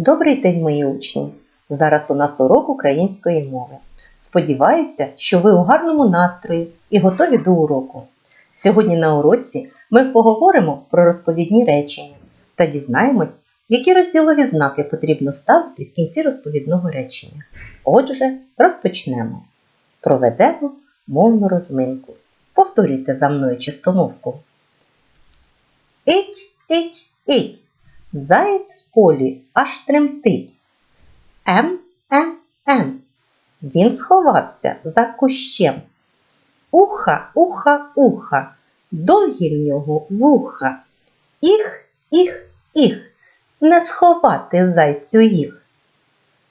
Добрий день, мої учні! Зараз у нас урок української мови. Сподіваюся, що ви у гарному настрої і готові до уроку. Сьогодні на уроці ми поговоримо про розповідні речення та дізнаємось, які розділові знаки потрібно ставити в кінці розповідного речення. Отже, розпочнемо. Проведемо мовну розминку. Повторюйте за мною чистомовку. Іть, іть, іть. Заєць в полі аж тремтить. Ем, ем, ем. Він сховався за кущем. Уха, уха, уха, довгі в нього вуха. Іх, іх, іх, не сховати зайцю їх.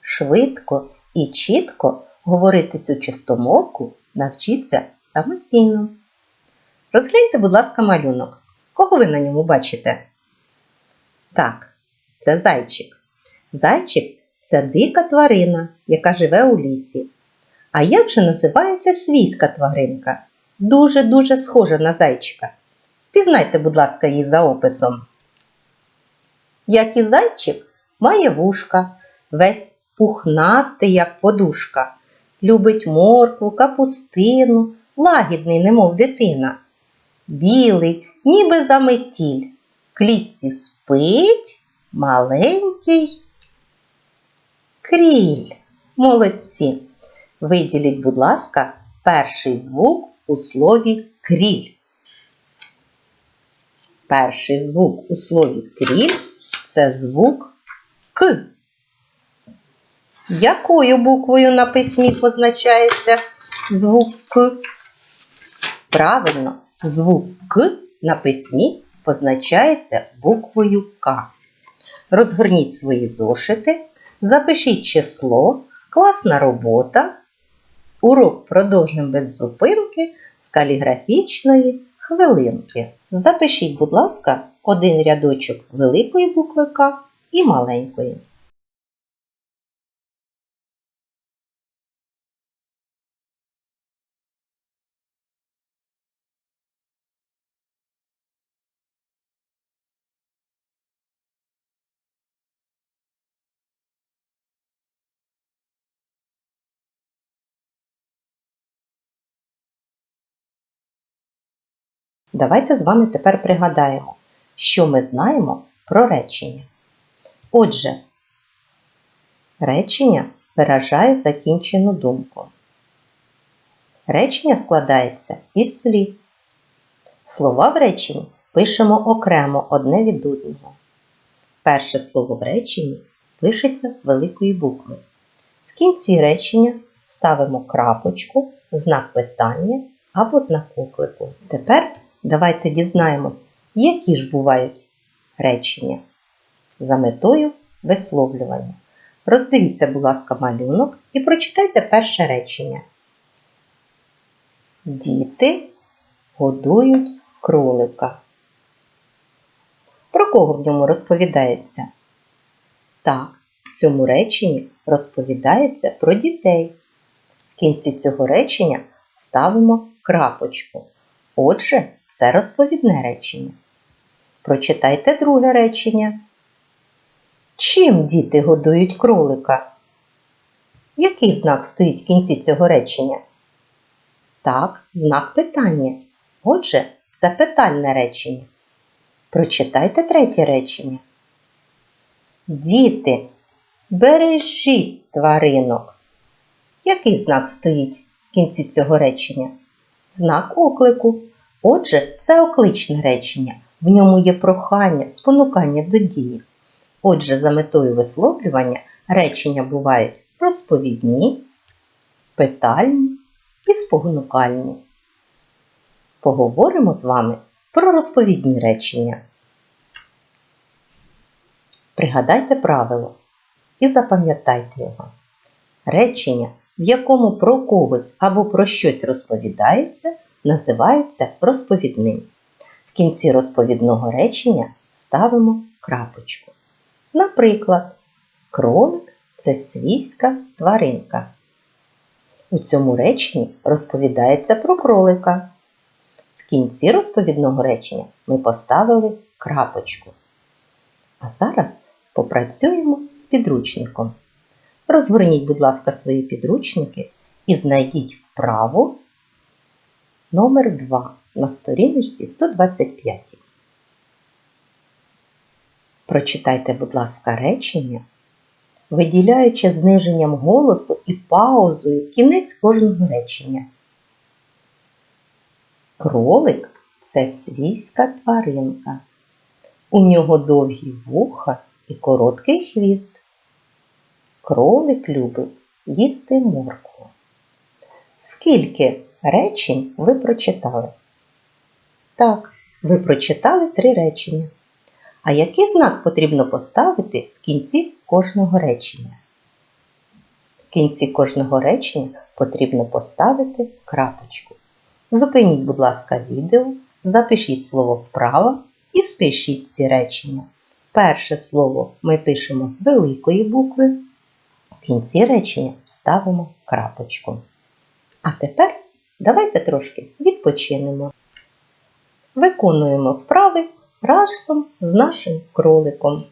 Швидко і чітко говорити цю чистомовку навчіться самостійно. Розгляньте, будь ласка, малюнок. Кого ви на ньому бачите? Так, це зайчик. Зайчик це дика тварина, яка живе у лісі. А як же називається свійська тваринка? Дуже-дуже схожа на зайчика. Пізнайте, будь ласка, її за описом. Як і зайчик, має вушка, весь пухнастий, як подушка. Любить моркву, капустину, лагідний, немов дитина. Білий, ніби заметіль клітці спить маленький кріль. Молодці. Виділіть, будь ласка, перший звук у слові кріль. Перший звук у слові кріль це звук К. Якою буквою на письмі позначається звук К? Правильно, звук К на письмі позначається буквою К. Розгорніть свої зошити, запишіть число, класна робота. Урок продовжимо без зупинки з каліграфічної хвилинки. Запишіть, будь ласка, один рядочок великої букви К і маленької. Давайте з вами тепер пригадаємо, що ми знаємо про речення. Отже, речення виражає закінчену думку. Речення складається із слів. Слова в реченні пишемо окремо одне від одного. Перше слово в реченні пишеться з великої букви. В кінці речення ставимо крапочку, знак питання або знак оклику. Тепер давайте дізнаємось, які ж бувають речення за метою висловлювання. Роздивіться, будь ласка, малюнок і прочитайте перше речення. Діти годують кролика. Про кого в ньому розповідається? Так, в цьому реченні розповідається про дітей. В кінці цього речення ставимо крапочку. Отже, це розповідне речення. Прочитайте друге речення. Чим діти годують кролика? Який знак стоїть в кінці цього речення? Так, знак питання. Отже, це питальне речення. Прочитайте третє речення. Діти, бережіть тваринок. Який знак стоїть в кінці цього речення? Знак оклику. Отже, це окличне речення. В ньому є прохання, спонукання до дії. Отже, за метою висловлювання речення бувають розповідні, питальні і спонукальні. Поговоримо з вами про розповідні речення. Пригадайте правило і запам'ятайте його. Речення, в якому про когось або про щось розповідається, називається розповідним. В кінці розповідного речення ставимо крапочку. Наприклад, кролик це свійська тваринка. У цьому реченні розповідається про кролика. В кінці розповідного речення ми поставили крапочку. А зараз попрацюємо з підручником. Розгорніть, будь ласка, свої підручники і знайдіть вправу номер 2 на сторіночці 125. Прочитайте, будь ласка, речення, виділяючи зниженням голосу і паузою кінець кожного речення. Кролик це свійська тваринка. У нього довгі вуха і короткий хвіст. Кролик любить їсти моркву. Скільки речень ви прочитали? Так, ви прочитали три речення. А який знак потрібно поставити в кінці кожного речення? В кінці кожного речення потрібно поставити крапочку. Зупиніть, будь ласка, відео, запишіть слово вправо і спишіть ці речення. Перше слово ми пишемо з великої букви, в кінці речення ставимо крапочку. А тепер давайте трошки відпочинемо. Виконуємо вправи разом з нашим кроликом.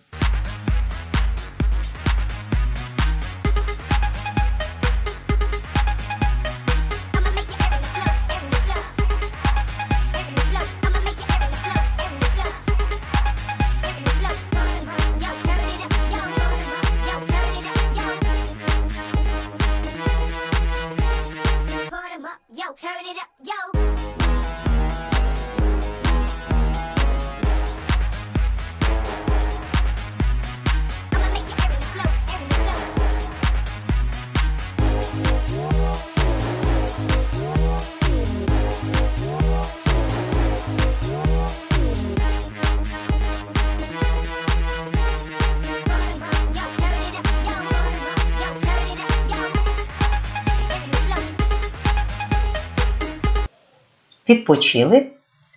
Відпочили,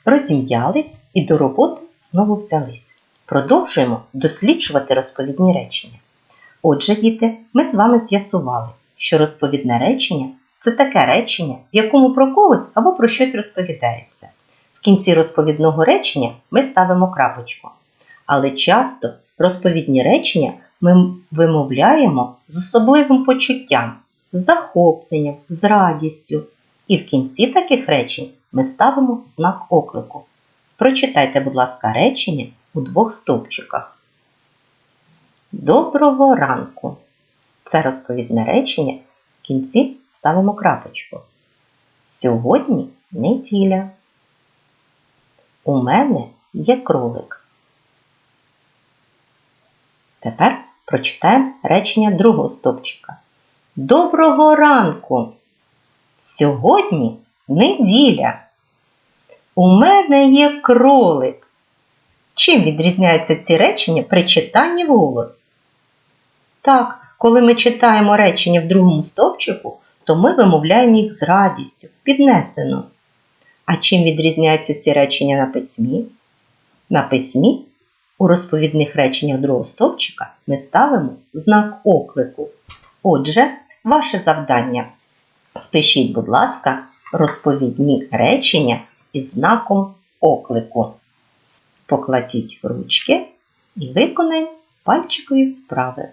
розім'ялись і до роботи знову взялись. Продовжуємо досліджувати розповідні речення. Отже, діти, ми з вами з'ясували, що розповідне речення це таке речення, в якому про когось або про щось розповідається. В кінці розповідного речення ми ставимо крапочку. Але часто розповідні речення ми вимовляємо з особливим почуттям, з захопленням, з радістю. І в кінці таких речень ми ставимо знак оклику. Прочитайте, будь ласка, речення у двох стовпчиках. Доброго ранку. Це розповідне речення. В кінці ставимо крапочку. Сьогодні неділя. У мене є кролик. Тепер прочитаємо речення другого стовпчика. Доброго ранку! Сьогодні неділя. У мене є кролик. Чим відрізняються ці речення при читанні вголос? Так, коли ми читаємо речення в другому стовпчику, то ми вимовляємо їх з радістю, піднесено. А чим відрізняються ці речення на письмі? На письмі у розповідних реченнях другого стовпчика ми ставимо знак оклику. Отже, ваше завдання Спишіть, будь ласка, розповідні речення із знаком оклику. Покладіть ручки і виконай пальчикові вправи.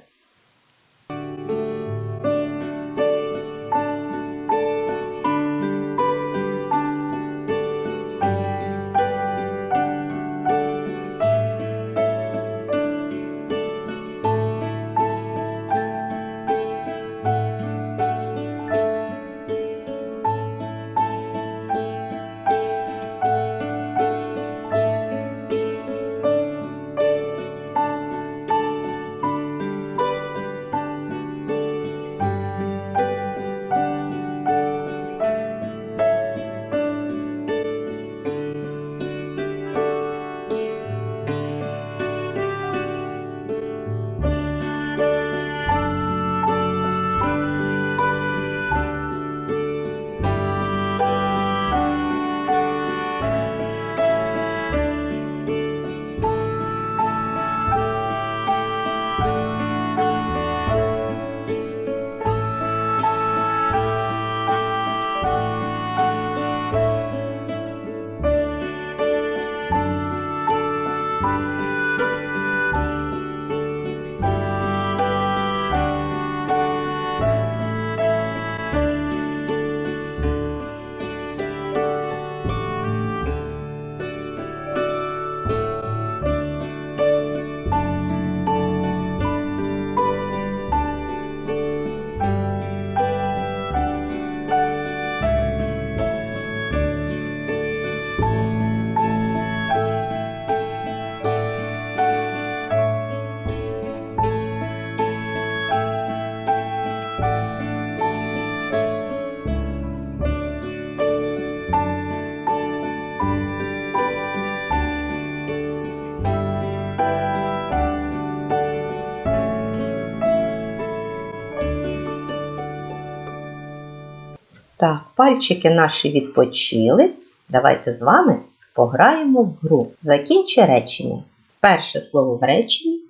Так, пальчики наші відпочили. Давайте з вами пограємо в гру. Закінчи речення. Перше слово в реченні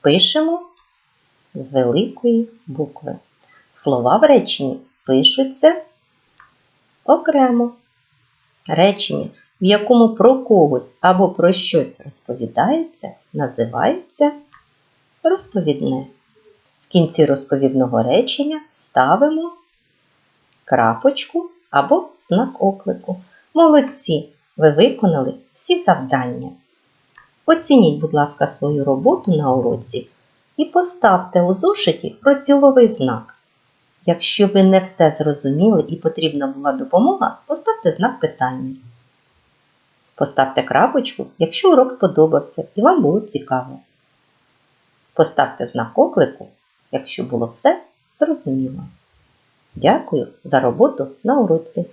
пишемо з великої букви. Слова в реченні пишуться окремо. Речення, в якому про когось або про щось розповідається, називається розповідне. В кінці розповідного речення ставимо крапочку або знак оклику. Молодці! Ви виконали всі завдання. Оцініть, будь ласка, свою роботу на уроці і поставте у зошиті розділовий знак. Якщо ви не все зрозуміли і потрібна була допомога, поставте знак питання. Поставте крапочку, якщо урок сподобався і вам було цікаво. Поставте знак оклику, якщо було все зрозуміло. Дякую за роботу на уроці.